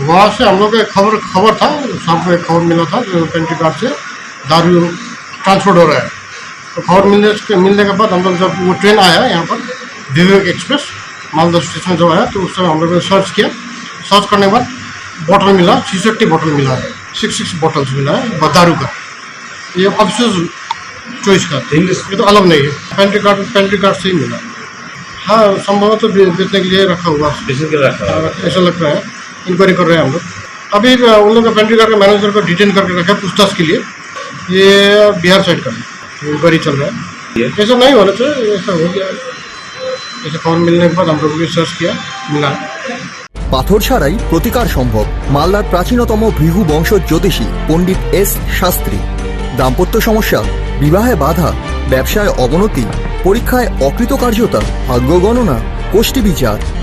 वहाँ से हम लोग को खबर खबर था सबको एक खबर मिला था जो पेंट्री कार्ड से दारू ट्रांसपोर्ट हो रहा है। तो खबर मिलने के मिलने के बाद हम लोग जब वो ट्रेन आया यहाँ पर विवेक एक्सप्रेस मालदा स्टेशन जब आया तो उस समय हम लोग ने सर्च किया। सर्च करने के बाद बॉटल मिला छिसठी बॉटल मिला है सिक्स सिक्स बॉटल्स मिला है दारू का। ये ऑफिसर्स चॉइस का। इंग्लिश ये तो अलग नहीं है। पेंट्री कार्ड पेंट्री कार्ड से ही मिला। हाँ संभवतः बे- बेचने के लिए रखा हुआ। बेचने के लिए रखा ऐसा लग रहा है। इंक्वायरी कर रहे हैं हम लोग अभी अ, उन लोग का पेंट्री कार्ड का मैनेजर को डिटेन करके रखा है पूछताछ के लिए ये बिहार साइड का है इंक्वायरी चल रहा है ये ऐसा नहीं होना चाहिए ऐसा हो गया ऐसा खबर मिलने के बाद हम लोग भी सर्च किया मिला পাথর ছাড়াই প্রতিকার সম্ভব মালদার প্রাচীনতম ভৃহু বংশ জ্যোতিষী পণ্ডিত এস শাস্ত্রী দাম্পত্য সমস্যা বিবাহে বাধা ব্যবসায় অবনতি পরীক্ষায় অকৃতকার্যতা ভাগ্য গণনা গোষ্ঠী বিচার